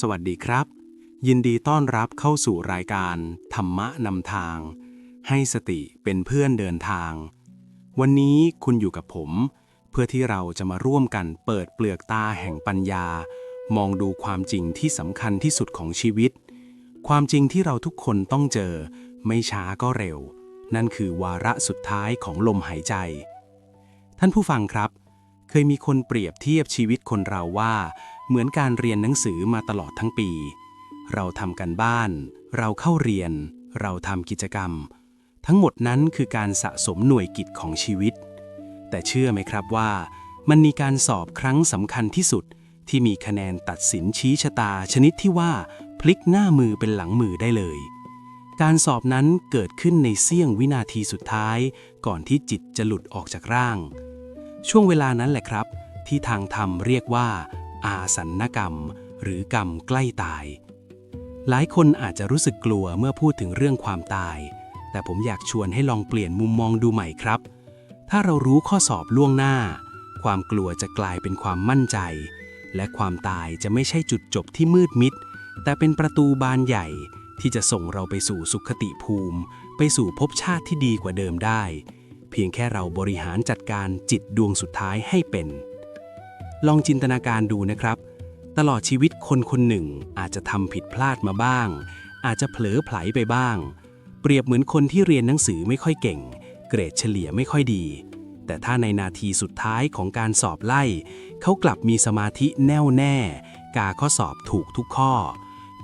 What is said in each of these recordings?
สวัสดีครับ ยินดีต้อนรับเข้าสู่รายการ ธรรมะนำทาง ให้สติเป็นเพื่อนเดินทาง วันนี้คุณอยู่กับผม เพื่อที่เราจะมาร่วมกันเปิดเปลือกตาแห่งปัญญา มองดูความจริงที่สำคัญที่สุดของชีวิต ความจริงที่เราทุกคนต้องเจอ ไม่ช้าก็เร็ว นั่นคือวาระสุดท้ายของลมหายใจ ท่านผู้ฟังครับ เคยมีคนเปรียบเทียบชีวิตคนเราว่า เหมือนการเรียนหนังสือมาตลอดทั้งปี เราทำกันบ้าน เราเข้าเรียน เราทำกิจกรรม ทั้งหมดนั้นคือการสะสมหน่วยกิจของชีวิต แต่เชื่อไหมครับว่า มันมีการสอบครั้งสำคัญที่สุด ที่มีคะแนนตัดสินชี้ชะตาชนิดที่ว่าพลิกหน้ามือเป็นหลังมือได้เลย การสอบนั้นเกิดขึ้นในเสี้ยงวินาทีสุดท้าย ก่อนที่จิตจะหลุดออกจากร่าง ช่วงเวลานั้นแหละครับ ที่ทางธรรมเรียกว่า อาสันนกรรม หรือกรรมใกล้ตาย หลายคนอาจจะรู้สึกกลัวเมื่อพูดถึงเรื่องความตาย แต่ผมอยากชวนให้ลองเปลี่ยนมุมมองดูใหม่ครับ ถ้าเรารู้ข้อสอบล่วงหน้า ความกลัวจะกลายเป็นความมั่นใจ และความตายจะไม่ใช่จุดจบที่มืดมิด แต่เป็นประตูบานใหญ่ที่จะส่งเราไปสู่สุขติภูมิ ไปสู่ภพชาติที่ดีกว่าเดิมได้ เพียงแค่เราบริหารจัดการจิตดวงสุดท้ายให้เป็น ลองจินตนาการดูนะครับ ตลอดชีวิตคนคนหนึ่งอาจจะทำผิดพลาดมาบ้าง อาจจะเผลอไผลไปบ้าง เปรียบเหมือนคนที่เรียนหนังสือไม่ค่อยเก่ง เกรดเฉลี่ยไม่ค่อยดี แต่ถ้าในนาทีสุดท้ายของการสอบไล่ เขากลับมีสมาธิแน่วแน่ กาข้อสอบถูกทุกข้อ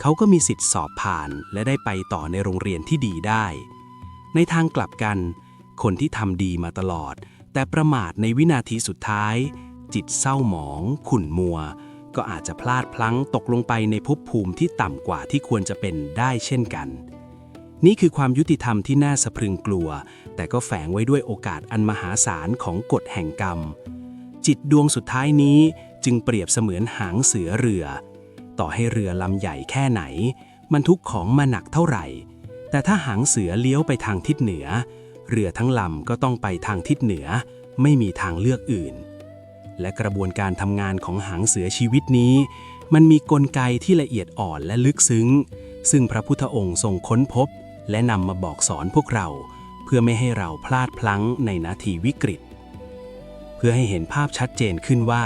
เขาก็มีสิทธิ์สอบผ่าน และได้ไปต่อในโรงเรียนที่ดีได้ ในทางกลับกัน คนที่ทำดีมาตลอด แต่ประมาทในวินาทีสุดท้าย จิตเศร้าหมอง ขุ่นมัว ก็อาจจะพลาดพลั้งตกลงไปในภพภูมิที่ต่ำกว่าที่ควรจะเป็นได้เช่นกัน นี่คือความยุติธรรมที่น่าสะพรึงกลัว แต่ก็แฝงไว้ด้วยโอกาสอันมหาศาลของกฎแห่งกรรม จิตดวงสุดท้ายนี้จึงเปรียบเสมือนหางเสือเรือ ต่อให้เรือลำใหญ่แค่ไหน มันทุกของมาหนักเท่าไหร่ แต่ถ้าหางเสือเลี้ยวไปทางทิศเหนือ เรือทั้งลำก็ต้องไปทางทิศเหนือ ไม่มีทางเลือกอื่น และกระบวนการทำงานของหางเสือชีวิตนี้ มันมีกลไกที่ละเอียดอ่อนและลึกซึ้ง ซึ่งพระพุทธองค์ทรงค้นพบ และนำมาบอกสอนพวกเรา เพื่อไม่ให้เราพลาดพลั้งในนาทีวิกฤต เพื่อให้เห็นภาพชัดเจนขึ้นว่า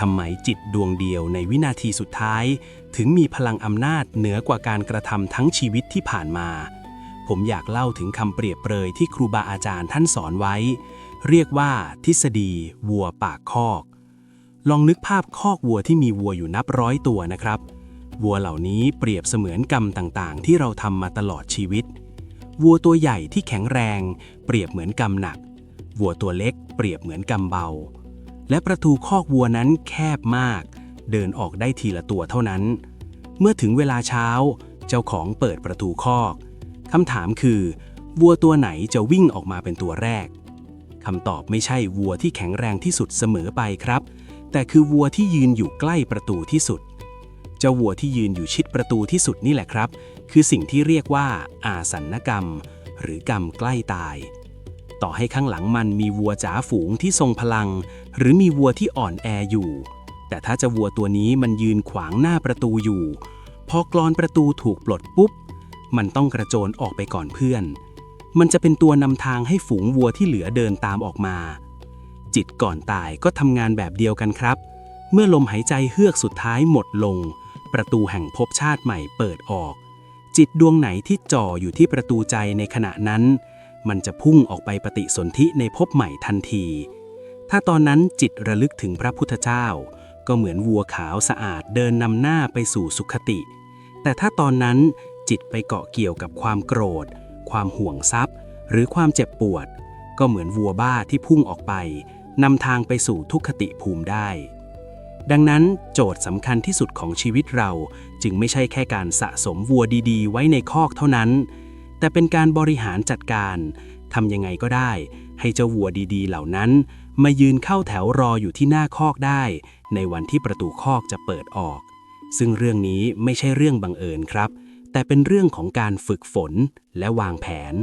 ทำไมจิตดวงเดียวในวินาทีสุดท้าย ถึงมีพลังอำนาจเหนือกว่าการกระทำทั้งชีวิตที่ผ่านมา ผมอยากเล่าถึงคำเปรียบเปรยที่ครูบาอาจารย์ท่านสอนไว้ เรียกว่า ทฤษฎี วัวปากคอก ลองนึกภาพคอกวัวที่มีวัวอยู่นับร้อยตัวนะครับ วัวเหล่านี้เปรียบเสมือนกรรมต่างๆ ที่เราทำมาตลอดชีวิต วัวตัวใหญ่ที่แข็งแรง เปรียบเหมือนกรรมหนัก วัวตัวเล็กเปรียบเหมือนกรรมเบา และประตูคอกวัวนั้นแคบมาก เดินออกได้ทีละตัวเท่านั้น เมื่อถึงเวลาเช้า เจ้าของเปิดประตูคอกคำถามคือ วัวตัวไหนจะวิ่งออกมาเป็นตัวแรก คำตอบไม่ใช่วัวที่แข็งแรงที่สุดเสมอไปครับ แต่คือวัวที่ยืนอยู่ใกล้ประตูที่สุด เจ้าวัวที่ยืนอยู่ชิดประตูที่สุดนี่แหละครับ คือสิ่งที่เรียกว่าอาสันกรรม หรือกรรมใกล้ตาย ต่อให้ข้างหลังมันมีวัวจ๋าฝูงที่ทรงพลัง หรือมีวัวที่อ่อนแออยู่ แต่ถ้าเจะวัวตัวนี้มันยืนขวางหน้าประตูอยู่ พอกรอนประตูถูกปลดปุ๊บ มันต้องกระโจนออกไปก่อนเพื่อน มันจะเป็นตัวนำทางให้ฝูงวัวที่เหลือเดินตามออกมา จิตก่อนตายก็ทำงานแบบเดียวกันครับ เมื่อลมหายใจเฮือกสุดท้ายหมดลง ประตูแห่งภพชาติใหม่เปิดออก จิตดวงไหนที่จ่ออยู่ที่ประตูใจในขณะนั้น มันจะพุ่งออกไปปฏิสนธิในภพใหม่ทันที ถ้าตอนนั้นจิตระลึกถึงพระพุทธเจ้า ก็เหมือนวัวขาวสะอาดเดินนำหน้าไปสู่สุขติ แต่ถ้าตอนนั้นจิตไปเกาะเกี่ยวกับความโกรธ ความห่วงทรัพย์ หรือความเจ็บปวด ก็เหมือนวัวบ้าที่พุ่งออกไปนำทางไปสู่ทุกขติภูมิได้ ดังนั้นโจทย์สำคัญที่สุดของชีวิตเราจึงไม่ใช่แค่การสะสมวัวดีๆ ไว้ในคอกเท่านั้น แต่เป็นการบริหารจัดการทำยังไงก็ได้ ให้เจ้าวัวดีๆ เหล่านั้น มายืนเข้าแถวรออยู่ที่หน้าคอกได้ ในวันที่ประตูคอกจะเปิดออก ซึ่งเรื่องนี้ไม่ใช่เรื่องบังเอิญครับ แต่เป็นเรื่องของการฝึกฝนและวางแผน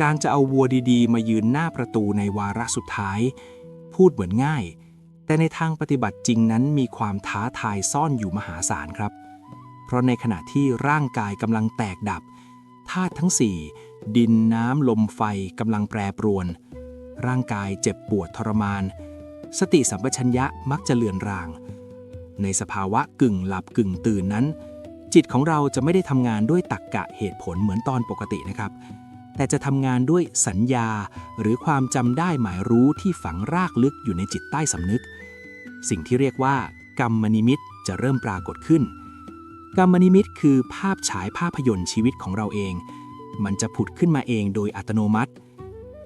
การจะเอาวัวดีๆ มายืนหน้าประตูในวาระสุดท้าย พูดเหมือนง่าย แต่ในทางปฏิบัติจริงนั้นมีความท้าทายซ่อนอยู่มหาศาลครับ เพราะในขณะที่ร่างกายกำลังแตกดับธาตุทั้งสี่ดินน้ำลมไฟกำลังแปรปรวน ร่างกายเจ็บปวดทรมาน สติสัมปชัญญะมักจะเลือนราง ในสภาวะกึ่งหลับกึ่งตื่นนั้น จิตของเราจะไม่ได้ทำงานด้วยตักกะเหตุผลเหมือนตอนปกตินะครับ แต่จะทำงานด้วยสัญญา หรือความจำได้หมายรู้ที่ฝังรากลึกอยู่ในจิตใต้สำนึก สิ่งที่เรียกว่า กรรมนิมิตจะเริ่มปรากฏขึ้น กรรมนิมิตคือภาพฉายภาพยนตร์ชีวิตของเราเอง มันจะผุดขึ้นมาเองโดยอัตโนมัติ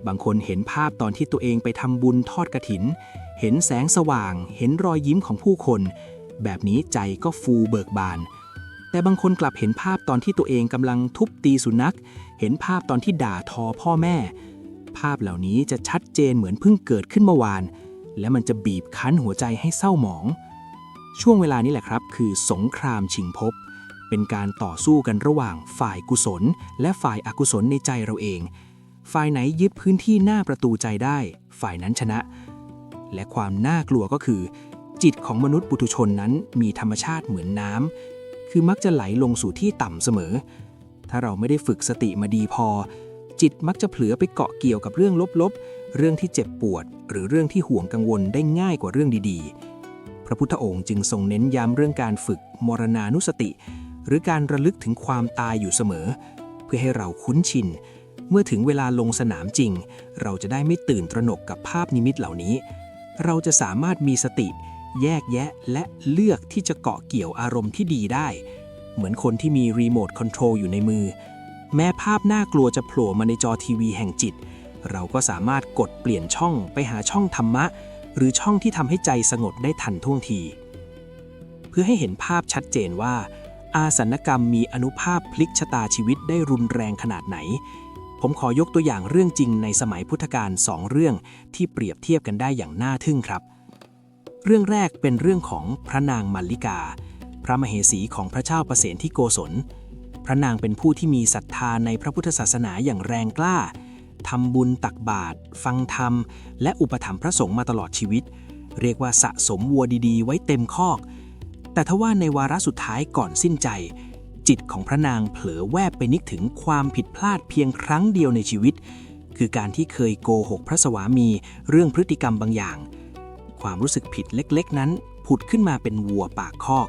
บางคนเห็นภาพตอนที่ตัวเองไปทำบุญทอดกระถิน เห็นแสงสว่าง เห็นรอยยิ้มของผู้คน แบบนี้ใจก็ฟูเบิกบาน แต่บางคนกลับเห็นภาพตอนที่ตัวเองกำลังทุบตีสุนัข เห็นภาพตอนที่ด่าทอพ่อแม่ ภาพเหล่านี้จะชัดเจนเหมือนเพิ่งเกิดขึ้นเมื่อวาน และมันจะบีบคั้นหัวใจให้เศร้าหมอง ช่วงเวลานี้แหละครับ คือสงครามชิงภพเป็นการต่อสู้กันระหว่างฝ่ายกุศล และฝ่ายอกุศลในใจเราเอง ฝ่ายไหนยึดพื้นที่หน้าประตูใจได้ ฝ่ายนั้นชนะ และความน่ากลัวก็คือ จิตของมนุษย์ปุถุชนนั้นมีธรรมชาติเหมือนน้ำ คือมักจะไหลลงสู่ที่ต่ำเสมอ ถ้าเราไม่ได้ฝึกสติมาดีพอ จิตมักจะเผลอไปเกาะเกี่ยวกับเรื่องลบๆ เรื่องที่เจ็บปวด หรือเรื่องที่ห่วงกังวลได้ง่ายกว่าเรื่องดีๆ พระพุทธองค์จึงทรงเน้นย้ำเรื่องการฝึกมรณานุสติ หรือการระลึกถึงความตายอยู่เสมอ เพื่อให้เราคุ้นชิน เมื่อถึงเวลาลงสนามจริง เราจะได้ไม่ตื่นตระหนกกับภาพนิมิตเหล่านี้ เราจะสามารถมีสติ แยกแยะและเลือกที่จะเกาะเกี่ยวอารมณ์ที่ดีได้ เหมือนคนที่มีรีโมทคอนโทรลอยู่ในมือ แม้ภาพน่ากลัวจะโผล่มาในจอทีวีแห่งจิต เราก็สามารถกดเปลี่ยนช่องไปหาช่องธรรมะ หรือช่องที่ทำให้ใจสงบได้ทันท่วงที เพื่อให้เห็นภาพชัดเจนว่า อาสนกรรมมีอนุภาพพลิกชะตาชีวิตได้รุนแรงขนาดไหนผมขอยกตัวอย่างเรื่องจริงในสมัยพุทธกาลสองเรื่องที่เปรียบเทียบกันได้อย่างน่าทึ่งครับ เรื่องแรกเป็นเรื่องของพระนางมัลลิกา พระมเหสีของพระเจ้าประเสนที่โกศล พระนางเป็นผู้ที่มีศรัทธาในพระพุทธศาสนาอย่างแรงกล้าทำบุญตักบาตรฟังธรรม และอุปถัมภ์พระสงฆ์มาตลอดชีวิต เรียกว่าสะสมวัวดีๆ ไว้เต็มคอก แต่ทว่าในวาระสุดท้ายก่อนสิ้นใจ จิตของพระนางเผลอแวบไปนึกถึงความผิดพลาดเพียงครั้งเดียวในชีวิต คือการที่เคยโกหกพระสวามีเรื่องพฤติกรรมบางอย่าง ความรู้สึกผิดเล็กๆ นั้น ผุดขึ้นมาเป็นวัวปากคอก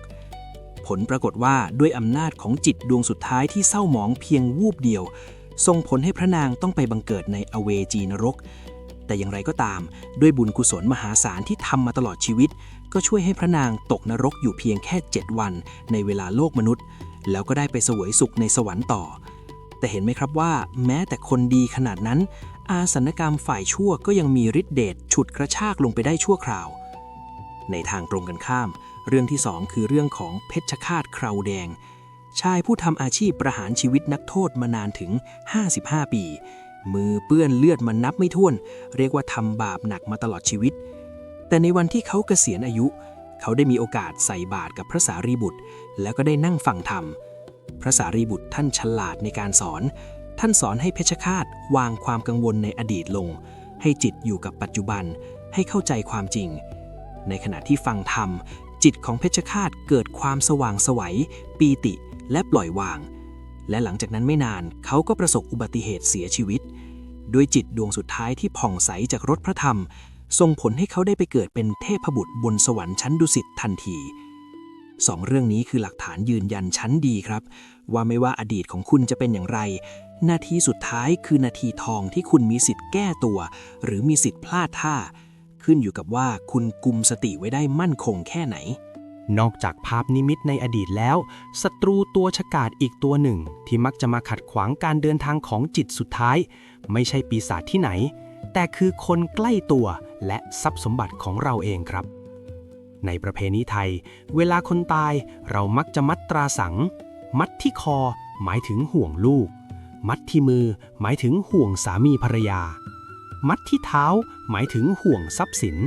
ผลปรากฏว่าด้วยอำนาจของจิตดวงสุดท้ายที่เศร้าหมองเพียงวูบเดียว ส่งผลให้พระนางต้องไปบังเกิดในอเวจีนรก แต่อย่างไรก็ตาม ด้วยบุญกุศลมหาศาลที่ทำมาตลอดชีวิต ก็ช่วยให้พระนางตกนรกอยู่เพียงแค่ 7 วัน ในเวลาโลกมนุษย์ แล้วก็ได้ไปเสวยสุขในสวรรค์ต่อ แต่เห็นไหมครับว่า แม้แต่คนดีขนาดนั้น อาสนกรรมฝ่ายชั่วก็ยังมีฤทธิเดชฉุดกระชากลงไปได้ชั่วคราว ในทางตรงกันข้าม เรื่องที่สองคือเรื่องของเพชฌฆาตคราวแดง ชายผู้ทำอาชีพประหารชีวิตนักโทษมานานถึง 55 ปี มือเปื้อนเลือดมันนับไม่ถ้วน เรียกว่าทำบาปหนักมาตลอดชีวิต แต่ในวันที่เขาเกษียณอายุ เขาได้มีโอกาสใส่บาตรกับพระสารีบุตร แล้วก็ได้นั่งฟังธรรมพระสารีบุตรท่านฉลาดในการสอน ท่านสอนให้เพชฌฆาตวางความกังวลในอดีตลง ให้จิตอยู่กับปัจจุบัน ให้เข้าใจความจริง ในขณะที่ฟังธรรม จิตของเพชฌฆาตเกิดความสว่างสวัยปีติและปล่อยวาง และหลังจากนั้นไม่นานเขาก็ประสบอุบัติเหตุเสียชีวิต ด้วยจิตดวงสุดท้ายที่ผ่องใสจากรถพระธรรม ส่งผลให้เขาได้ไปเกิดเป็นเทพบุตรบนสวรรค์ชั้นดุสิตทันทีสองเรื่องนี้คือหลักฐานยืนยันชั้นดีครับ ว่าไม่ว่าอดีตของคุณจะเป็นอย่างไร นาทีสุดท้ายคือนาทีทองที่คุณมีสิทธิ์แก้ตัว หรือมีสิทธิ์พลาดท่า ขึ้นอยู่กับว่าคุณกุมสติไว้ได้มั่นคงแค่ไหน นอกจากภาพนิมิตในอดีตแล้วศัตรูตัวฉกาจอีกตัวหนึ่ง ที่มักจะมาขัดขวางการเดินทางของจิตสุดท้าย ไม่ใช่ปีศาจที่ไหน แต่คือคนใกล้ตัวและทรัพย์สมบัติของเราเองครับ ในประเพณีไทย เวลาคนตายเรามักจะมัดตราสัง มัดที่คอหมายถึงห่วงลูก มัดที่มือหมายถึงห่วงสามีภรรยา มัดที่เท้าหมายถึงห่วงทรัพย์สิน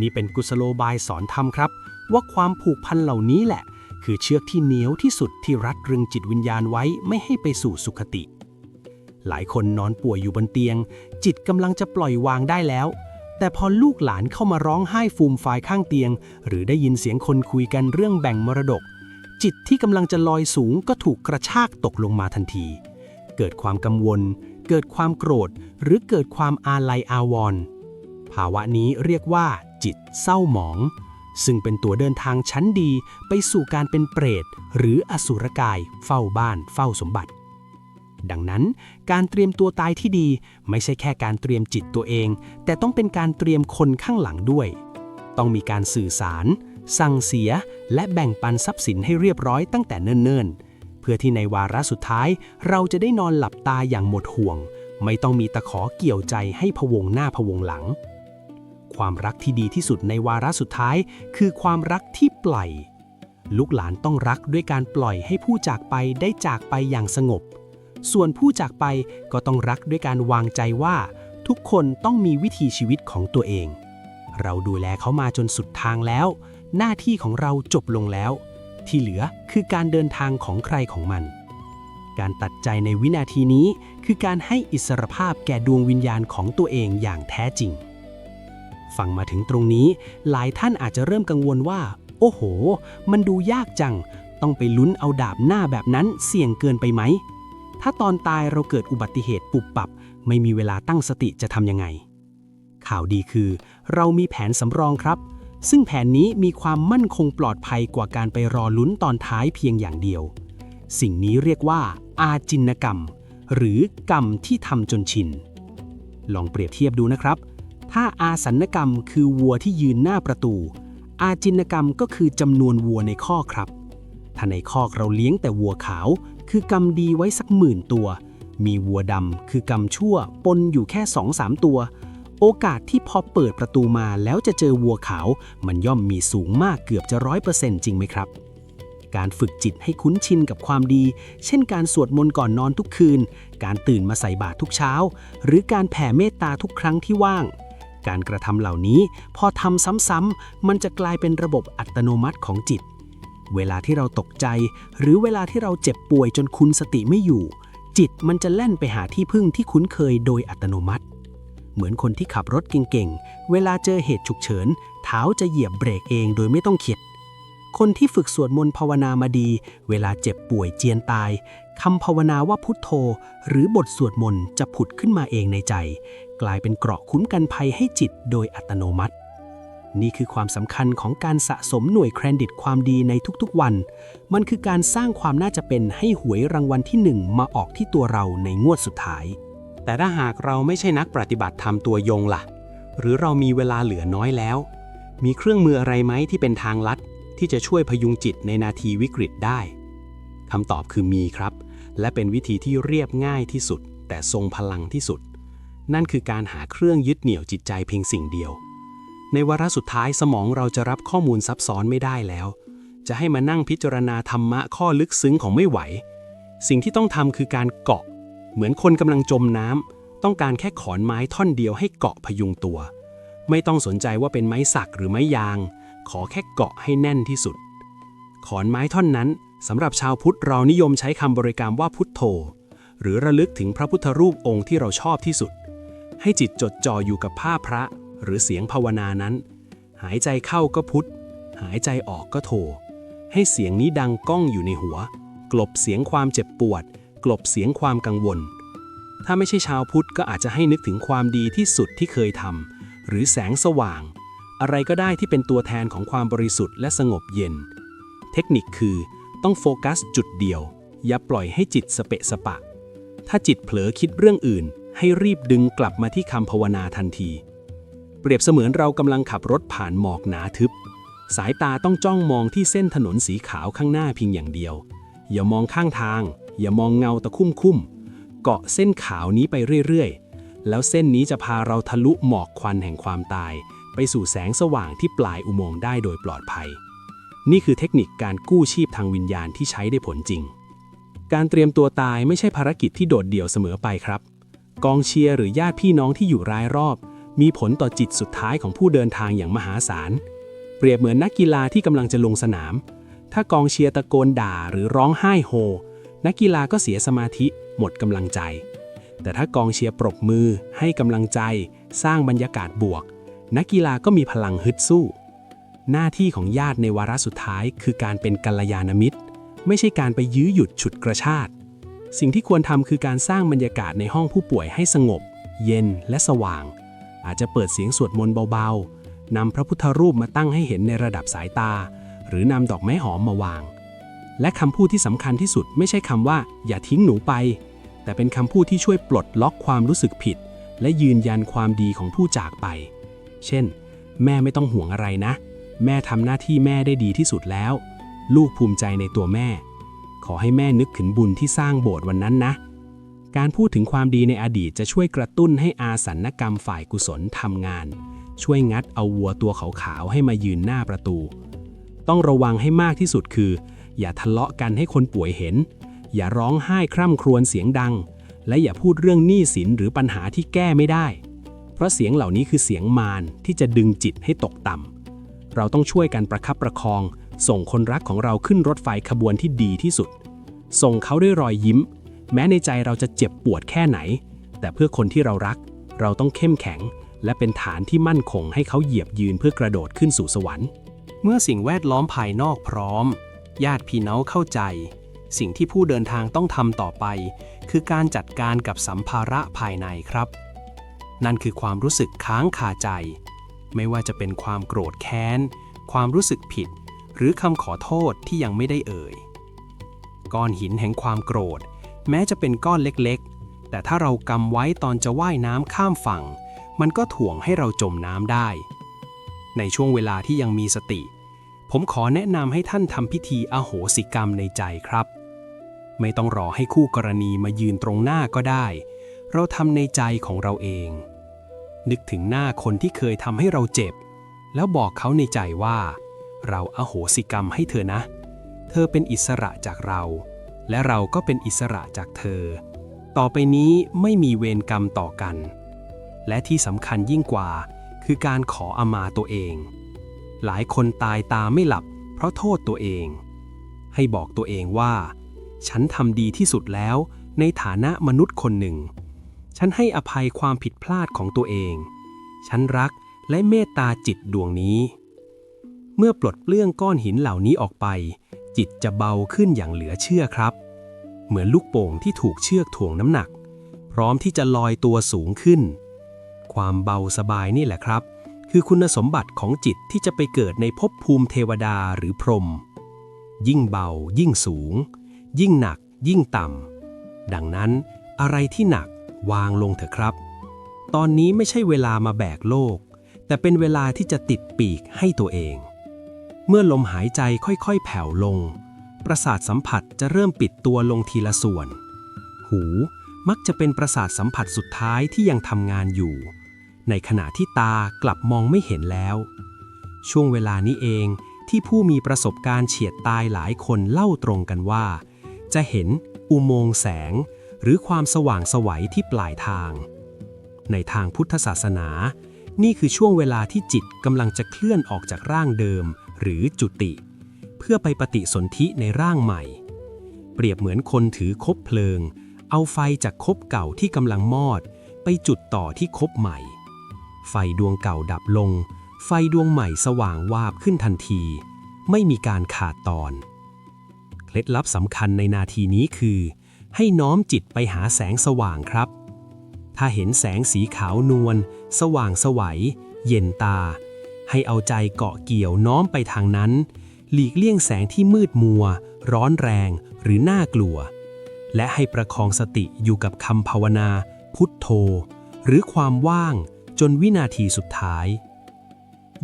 นี่เป็นกุศโลบายสอนธรรมครับ ว่าความผูกพันเหล่านี้แหละ คือเชือกที่เหนียวที่สุดที่รัดรึงจิตวิญญาณไว้ไม่ให้ไปสู่สุขติ หลายคนนอนป่วยอยู่บนเตียง จิตกำลังจะปล่อยวางได้แล้ว แต่พอลูกหลานเข้ามาร้องไห้ฟูมฟายข้างเตียง หรือได้ยินเสียงคนคุยกันเรื่องแบ่งมรดกจิตที่กำลังจะลอยสูงก็ถูกกระชากตกลงมาทันที เกิดความกังวล เกิดความโกรธ หรือเกิดความอาลัยอาวรณ์ภาวะนี้เรียกว่า จิตเศร้าหมอง ซึ่งเป็นตัวเดินทางชั้นดีไปสู่การเป็นเปรต หรืออสุรกาย เฝ้าบ้านเฝ้าสมบัติ ดังนั้น การเตรียมตัวตายที่ดี ไม่ใช่แค่การเตรียมจิตตัวเอง แต่ต้องเป็นการเตรียมคนข้างหลังด้วย ต้องมีการสื่อสาร สั่งเสีย และแบ่งปันทรัพย์สินให้เรียบร้อยตั้งแต่เนิ่นๆ พื่อที่ในวาระสุดท้าย เราจะได้นอนหลับตาอย่างหมดห่วง ไม่ต้องมีตะขอเกี่ยวใจให้พวงหน้าพวงหลัง ความรักที่ดีที่สุดในวาระสุดท้าย คือความรักที่ปล่อย ลูกหลานต้องรักด้วยการปล่อยให้ผู้จากไปได้จากไปอย่างสงบ ส่วนผู้จากไปก็ต้องรักด้วยการวางใจว่า ทุกคนต้องมีวิถีชีวิตของตัวเอง เราดูแลเขามาจนสุดทางแล้ว หน้าที่ของเราจบลงแล้ว ที่เหลือคือการเดินทางของใครของมัน การตัดใจในวินาทีนี้คือการให้อิสรภาพแก่ดวงวิญญาณของตัวเองอย่างแท้จริง ฟังมาถึงตรงนี้ หลายท่านอาจจะเริ่มกังวลว่า โอ้โห มันดูยากจัง ต้องไปลุ้นเอาดาบหน้าแบบนั้นเสี่ยงเกินไปไหม ถ้าตอนตายเราเกิดอุบัติเหตุปุบปับ ไม่มีเวลาตั้งสติจะทำยังไง ข่าวดีคือ เรามีแผนสำรองครับ ซึ่งแผนนี้มีความมั่นคงปลอดภัยกว่าการไปรอลุ้นตอนท้ายเพียงอย่างเดียว สิ่งนี้เรียกว่า อาจินกรรม หรือกรรมที่ทำจนชิน ลองเปรียบเทียบดูนะครับ ถ้าอาสันกรรมคือวัวที่ยืนหน้าประตู อาจินกรรมก็คือจำนวนวัวในข้อครับ ถ้าในคอกเราเลี้ยงแต่วัวขาว คือกรรมดีไว้สักหมื่นตัว มีวัวดำคือกรรมชั่วปนอยู่แค่สองสามตัว โอกาสที่พอเปิดประตูมาแล้วจะเจอวัวขาว มันย่อมมีสูงมากเกือบจะร้อยเปอร์เซ็นต์จริงไหมครับ การฝึกจิตให้คุ้นชินกับความดี เช่นการสวดมนต์ก่อนนอนทุกคืน การตื่นมาใส่บาตรทุกเช้า หรือการแผ่เมตตาทุกครั้งที่ว่าง การกระทำเหล่านี้พอทำซ้ำๆมันจะกลายเป็นระบบอัตโนมัติของจิต เวลาที่เราตกใจ หรือเวลาที่เราเจ็บป่วยจนคุนสติไม่อยู่ จิตมันจะแล่นไปหาที่พึ่งที่คุ้นเคยโดยอัตโนมัติ เหมือนคนที่ขับรถเก่งๆ เวลาเจอเหตุฉุกเฉิน เท้าจะเหยียบเบรกเองโดยไม่ต้องเข็ดคนที่ฝึกสวดมนต์ภาวนามาดี เวลาเจ็บป่วยเจียนตายคำภาวนาว่าพุทโธ หรือบทสวดมนต์จะผุดขึ้นมาเองในใจ กลายเป็นเกราะคุ้มกันภัยให้จิตโดยอัตโนมัติ นี่คือความสำคัญของการสะสมหน่วยเครดิตความดีในทุกๆวัน มันคือการสร้างความน่าจะเป็นให้หวยรางวัลที่หนึ่งมาออกที่ตัวเราในงวดสุดท้าย แต่ถ้าหากเราไม่ใช่นักปฏิบัติธรรมตัวยงล่ะ หรือเรามีเวลาเหลือน้อยแล้ว มีเครื่องมืออะไรไหมที่เป็นทางลัด ที่จะช่วยพยุงจิตในนาทีวิกฤตได้คำตอบคือมีครับ และเป็นวิธีที่เรียบง่ายที่สุด แต่ทรงพลังที่สุด นั่นคือการหาเครื่องยึดเหนี่ยวจิตใจเพียงสิ่งเดียว ในวาระสุดท้ายสมองเราจะรับข้อมูลซับซ้อนไม่ได้แล้ว จะให้มานั่งพิจารณาธรรมะข้อลึกซึ้งของไม่ไหว สิ่งที่ต้องทำคือการเกาะ เหมือนคนกำลังจมน้ำต้องการแค่ขอนไม้ท่อนเดียวให้เกาะพยุงตัว ไม่ต้องสนใจว่าเป็นไม้สักหรือไม้ยาง ขอแค่เกาะให้แน่นที่สุด ขอนไม้ท่อนนั้นสำหรับชาวพุทธเรานิยมใช้คำบริกรรมว่าพุทโธ หรือระลึกถึงพระพุทธรูปองค์ที่เราชอบที่สุด ให้จิตจดจ่ออยู่กับผ้าพระหรือเสียงภาวนานั้น หายใจเข้าก็พุทธหายใจออกก็โธให้เสียงนี้ดังก้องอยู่ในหัว กลบเสียงความเจ็บปวด กลบเสียงความกังวล ถ้าไม่ใช่ชาวพุทธก็อาจจะให้นึกถึงความดีที่สุดที่เคยทำหรือแสงสว่าง อะไรก็ได้ที่เป็นตัวแทนของความบริสุทธิ์และสงบเย็น เทคนิคคือต้องโฟกัสจุดเดียว อย่าปล่อยให้จิตสเปะสปะ ถ้าจิตเผลอคิดเรื่องอื่น ให้รีบดึงกลับมาที่คำภาวนาทันที เปรียบเสมือนเรากำลังขับรถผ่านหมอกหนาทึบ สายตาต้องจ้องมองที่เส้นถนนสีขาวข้างหน้าเพียงอย่างเดียว อย่ามองข้างทาง อย่ามองเงาตะคุ่มคุ่มเกาะเส้นขาวนี้ไปเรื่อยๆ แล้วเส้นนี้จะพาเราทะลุหมอกควันแห่งความตาย ไปสู่แสงสว่างที่ปลายอุโมงค์ได้โดยปลอดภัย นี่คือเทคนิคการกู้ชีพทางวิญญาณที่ใช้ได้ผลจริง การเตรียมตัวตายไม่ใช่ภารกิจที่โดดเดี่ยวเสมอไปครับ กองเชียร์หรือญาติพี่น้องที่อยู่รายรอบ มีผลต่อจิตสุดท้ายของผู้เดินทางอย่างมหาศาล เปรียบเหมือนนักกีฬาที่กำลังจะลงสนาม ถ้ากองเชียร์ตะโกนด่าหรือร้องไห้โฮ นักกีฬาก็เสียสมาธิหมดกำลังใจ แต่ถ้ากองเชียร์ปรบมือให้กำลังใจ สร้างบรรยากาศบวก นักกีฬาก็มีพลังฮึดสู้ หน้าที่ของญาติในวาระสุดท้าย คือการเป็นกัลยาณมิตร ไม่ใช่การไปยื้อหยุดฉุดกระชากสิ่งที่ควรทำคือการสร้างบรรยากาศในห้องผู้ป่วยให้สงบ เย็นและสว่าง อาจจะเปิดเสียงสวดมนต์เบาๆนำพระพุทธรูปมาตั้งให้เห็นในระดับสายตา หรือนำดอกไม้หอมมาวาง และคำพูดที่สำคัญที่สุดไม่ใช่คำว่า อย่าทิ้งหนูไป แต่เป็นคำพูดที่ช่วยปลดล็อกความรู้สึกผิด และยืนยันความดีของผู้จากไป เช่น แม่ไม่ต้องห่วงอะไรนะ แม่ทำหน้าที่แม่ได้ดีที่สุดแล้ว ลูกภูมิใจในตัวแม่ ขอให้แม่นึกถึงบุญที่สร้างโบสถ์วันนั้นนะ การพูดถึงความดีในอดีตจะช่วยกระตุ้นให้อาสันกรรมฝ่ายกุศลทำงาน ช่วยงัดเอาวัวตัวขาวๆให้มายืนหน้าประตู ต้องระวังให้มากที่สุดคือ อย่าทะเลาะกันให้คนป่วยเห็น อย่าร้องไห้คร่ำครวญเสียงดัง และอย่าพูดเรื่องหนี้สินหรือปัญหาที่แก้ไม่ได้ เพราะเสียงเหล่านี้คือเสียงมารที่จะดึงจิตให้ตกต่ำ เราต้องช่วยกันประคับประคอง ส่งคนรักของเราขึ้นรถไฟขบวนที่ดีที่สุด ส่งเขาด้วยรอยยิ้ม แม้ในใจเราจะเจ็บปวดแค่ไหน แต่เพื่อคนที่เรารัก เราต้องเข้มแข็ง และเป็นฐานที่มั่นคงให้เขาเหยียบยืนเพื่อกระโดดขึ้นสู่สวรรค์ เมื่อสิ่งแวดล้อมภายนอกพร้อม ญาติพี่น้องเข้าใจ สิ่งที่ผู้เดินทางต้องทำต่อไป คือการจัดการกับสัมภาระภายในครับ นั่นคือความรู้สึกค้างคาใจ ไม่ว่าจะเป็นความโกรธแค้น ความรู้สึกผิด หรือคำขอโทษที่ยังไม่ได้เอ่ย ก้อนหินแห่งความโกรธ แม้จะเป็นก้อนเล็กๆ แต่ถ้าเรากำไว้ตอนจะว่ายน้ำข้ามฝั่ง มันก็ถ่วงให้เราจมน้ำได้ ในช่วงเวลาที่ยังมีสติ ผมขอแนะนำให้ท่านทำพิธีอโหสิกรรมในใจครับ ไม่ต้องรอให้คู่กรณีมายืนตรงหน้าก็ได้ เราทำในใจของเราเอง นึกถึงหน้าคนที่เคยทำให้เราเจ็บ แล้วบอกเขาในใจว่า เราอโหสิกรรมให้เธอนะ เธอเป็นอิสระจากเรา และเราก็เป็นอิสระจากเธอ ต่อไปนี้ไม่มีเวรกรรมต่อกัน และที่สำคัญยิ่งกว่า คือการขออมาตัวเอง หลายคนตายตาไม่หลับ เพราะโทษตัวเอง ให้บอกตัวเองว่า ฉันทำดีที่สุดแล้ว ในฐานะมนุษย์คนหนึ่ง ฉันให้อภัยความผิดพลาดของตัวเอง ฉันรักและเมตตาจิตดวงนี้ เมื่อปลดเปลื้องก้อนหินเหล่านี้ออกไป จิตจะเบาขึ้นอย่างเหลือเชื่อครับ เหมือนลูกโป่งที่ถูกเชือกถ่วงน้ำหนัก พร้อมที่จะลอยตัวสูงขึ้น ความเบาสบายนี่แหละครับ คือคุณสมบัติของจิตที่จะไปเกิดในภพภูมิเทวดาหรือพรหมยิ่งเบา ยิ่งสูง ยิ่งหนัก ยิ่งต่ำ ดังนั้นอะไรที่หนักวางลงเถอะครับ ตอนนี้ไม่ใช่เวลามาแบกโลก แต่เป็นเวลาที่จะติดปีกให้ตัวเอง เมื่อลมหายใจค่อยๆ แผ่วลง ประสาทสัมผัสจะเริ่มปิดตัวลงทีละส่วน หูมักจะเป็นประสาทสัมผัสสุดท้ายที่ยังทำงานอยู่ ในขณะที่ตากลับมองไม่เห็นแล้ว ช่วงเวลานี้เองที่ผู้มีประสบการณ์เฉียดตายหลายคนเล่าตรงกันว่า จะเห็นอุโมงค์แสง หรือความสว่างสวัยที่ปลายทาง ในทางพุทธศาสนา นี่คือช่วงเวลาที่จิตกำลังจะเคลื่อนออกจากร่างเดิม หรือจุติ เพื่อไปปฏิสนธิในร่างใหม่ เปรียบเหมือนคนถือคบเพลิง เอาไฟจากคบเก่าที่กำลังมอด ไปจุดต่อที่คบใหม่ ไฟดวงเก่าดับลง ไฟดวงใหม่สว่างวาบขึ้นทันที ไม่มีการขาดตอน เคล็ดลับสำคัญในนาทีนี้คือ ให้น้อมจิตไปหาแสงสว่างครับ ถ้าเห็นแสงสีขาวนวลสว่างสวัย เย็นตา ให้เอาใจเกาะเกี่ยวน้อมไปทางนั้น หลีกเลี่ยงแสงที่มืดมัว ร้อนแรงหรือน่ากลัว และให้ประคองสติอยู่กับคำภาวนา พุทโธ หรือความว่าง จนวินาทีสุดท้าย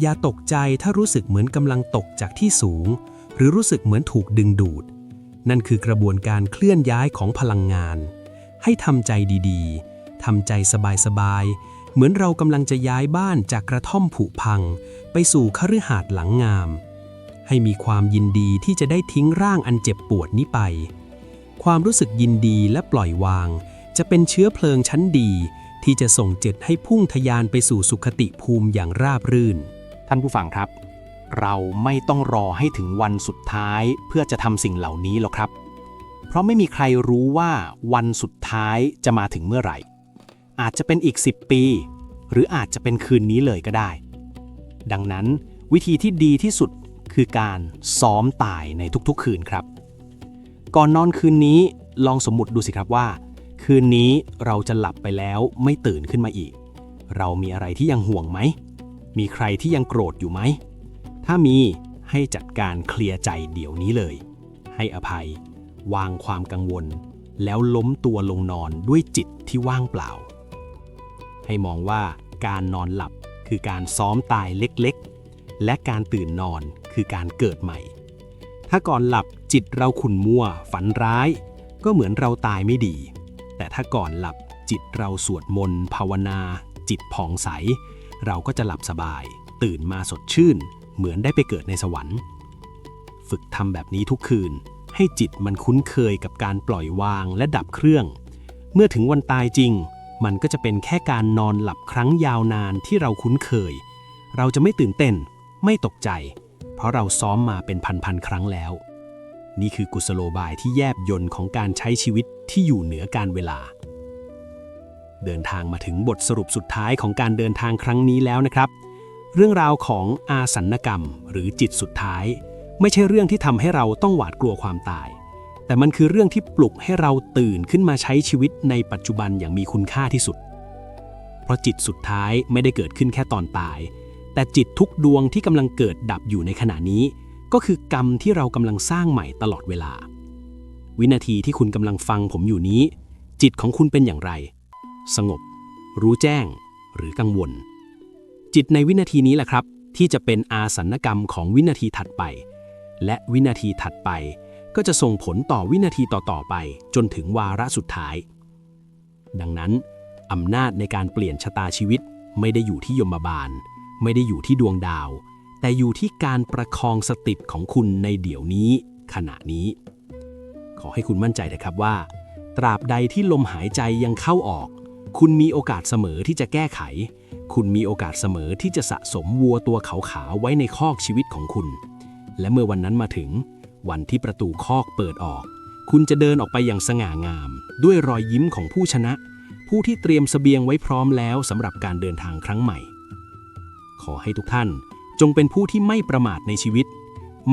อย่าตกใจถ้ารู้สึกเหมือนกำลังตกจากที่สูง หรือรู้สึกเหมือนถูกดึงดูด นั่นคือกระบวนการเคลื่อนย้ายของพลังงาน ให้ทำใจดีๆทำใจสบายๆ เหมือนเรากำลังจะย้ายบ้านจากกระท่อมผุพัง ไปสู่คฤหาสน์หลังงาม ให้มีความยินดีที่จะได้ทิ้งร่างอันเจ็บปวดนี้ไป ความรู้สึกยินดีและปล่อยวาง จะเป็นเชื้อเพลิงชั้นดี ที่จะส่งจิตให้พุ่งทะยานไปสู่สุขติภูมิอย่างราบรื่น ท่านผู้ฟังครับ เราไม่ต้องรอให้ถึงวันสุดท้ายเพื่อจะทำสิ่งเหล่านี้หรอกครับ เพราะไม่มีใครรู้ว่าวันสุดท้ายจะมาถึงเมื่อไหร่ อาจจะเป็นอีก 10 ปี หรืออาจจะเป็นคืนนี้เลยก็ได้ ดังนั้นวิธีที่ดีที่สุดคือการซ้อมตายในทุกๆ คืนครับ ก่อนนอนคืนนี้ลองสมมติดูสิครับว่า คืนนี้เราจะหลับไปแล้วไม่ตื่นขึ้นมาอีก เรามีอะไรที่ยังห่วงไหม มีใครที่ยังโกรธอยู่ไหม ถ้ามีให้จัดการเคลียร์ใจเดี๋ยวนี้เลย ให้อภัย วางความกังวล แล้วล้มตัวลงนอนด้วยจิตที่ว่างเปล่า ให้มองว่าการนอนหลับคือการซ้อมตายเล็กๆ และการตื่นนอนคือการเกิดใหม่ ถ้าก่อนหลับจิตเราขุ่นมัวฝันร้าย ก็เหมือนเราตายไม่ดี แต่ถ้าก่อนหลับจิตเราสวดมนต์ภาวนา จิตผ่องใส เราก็จะหลับสบาย ตื่นมาสดชื่น เหมือนได้ไปเกิดในสวรรค์ ฝึกทำแบบนี้ทุกคืน ให้จิตมันคุ้นเคยกับการปล่อยวางและดับเครื่อง เมื่อถึงวันตายจริง มันก็จะเป็นแค่การนอนหลับครั้งยาวนานที่เราคุ้นเคย เราจะไม่ตื่นเต้น ไม่ตกใจ เพราะเราซ้อมมาเป็นพันๆครั้งแล้ว นี่คือกุศโลบายที่แยบยนต์ของการใช้ชีวิต ที่อยู่เหนือการเวลา เดินทางมาถึงบทสรุปสุดท้ายของการเดินทางครั้งนี้แล้วนะครับ เรื่องราวของอาสันกรรมหรือจิตสุดท้าย ไม่ใช่เรื่องที่ทำให้เราต้องหวาดกลัวความตาย แต่มันคือเรื่องที่ปลุกให้เราตื่นขึ้นมาใช้ชีวิตในปัจจุบันอย่างมีคุณค่าที่สุด เพราะจิตสุดท้ายไม่ได้เกิดขึ้นแค่ตอนตาย แต่จิตทุกดวงที่กำลังเกิดดับอยู่ในขณะนี้ ก็คือกรรมที่เรากำลังสร้างใหม่ตลอดเวลา วินาทีที่คุณกำลังฟังผมอยู่นี้ จิตของคุณเป็นอย่างไร สงบ รู้แจ้ง หรือกังวล จิตในวินาทีนี้แหละครับ ที่จะเป็นอาสันกรรมของวินาทีถัดไป และวินาทีถัดไป ก็จะส่งผลต่อวินาทีต่อๆไป จนถึงวาระสุดท้าย ดังนั้นอำนาจในการเปลี่ยนชะตาชีวิตไม่ได้อยู่ที่ยมบาล ไม่ได้อยู่ที่ดวงดาว แต่อยู่ที่การประคองสติของคุณในเดี๋ยวนี้ขณะนี้ อให้คุณมั่นใจนะครับว่า ตราบใดที่ลมหายใจยังเข้าออก คุณมีโอกาสเสมอที่จะแก้ไข คุณมีโอกาสเสมอที่จะสะสมวัวตัวขาวๆไว้ในคอกชีวิตของคุณ และเมื่อวันนั้นมาถึง วันที่ประตูคอกเปิดออก คุณจะเดินออกไปอย่างสง่างาม ด้วยรอยยิ้มของผู้ชนะ ผู้ที่เตรียมเสบียงไว้พร้อมแล้วสำหรับการเดินทางครั้งใหม่ ขอให้ทุกท่านจงเป็นผู้ที่ไม่ประมาทในชีวิต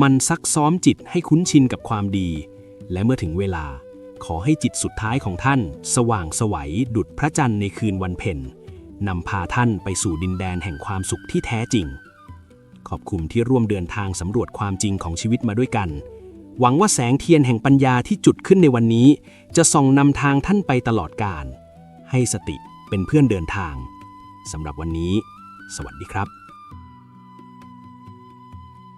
มันซักซ้อมจิตให้คุ้นชินกับความดี และเมื่อถึงเวลา ขอให้จิตสุดท้ายของท่าน สว่างสวัยดุจพระจันทร์ในคืนวันเพ็ญนำพาท่านไปสู่ดินแดนแห่งความสุขที่แท้จริง ขอบคุณที่ร่วมเดินทางสำรวจความจริงของชีวิตมาด้วยกัน หวังว่าแสงเทียนแห่งปัญญาที่จุดขึ้นในวันนี้ จะส่องนำทางท่านไปตลอดกาลให้สติเป็นเพื่อนเดินทางสำหรับวันนี้ สวัสดีครับ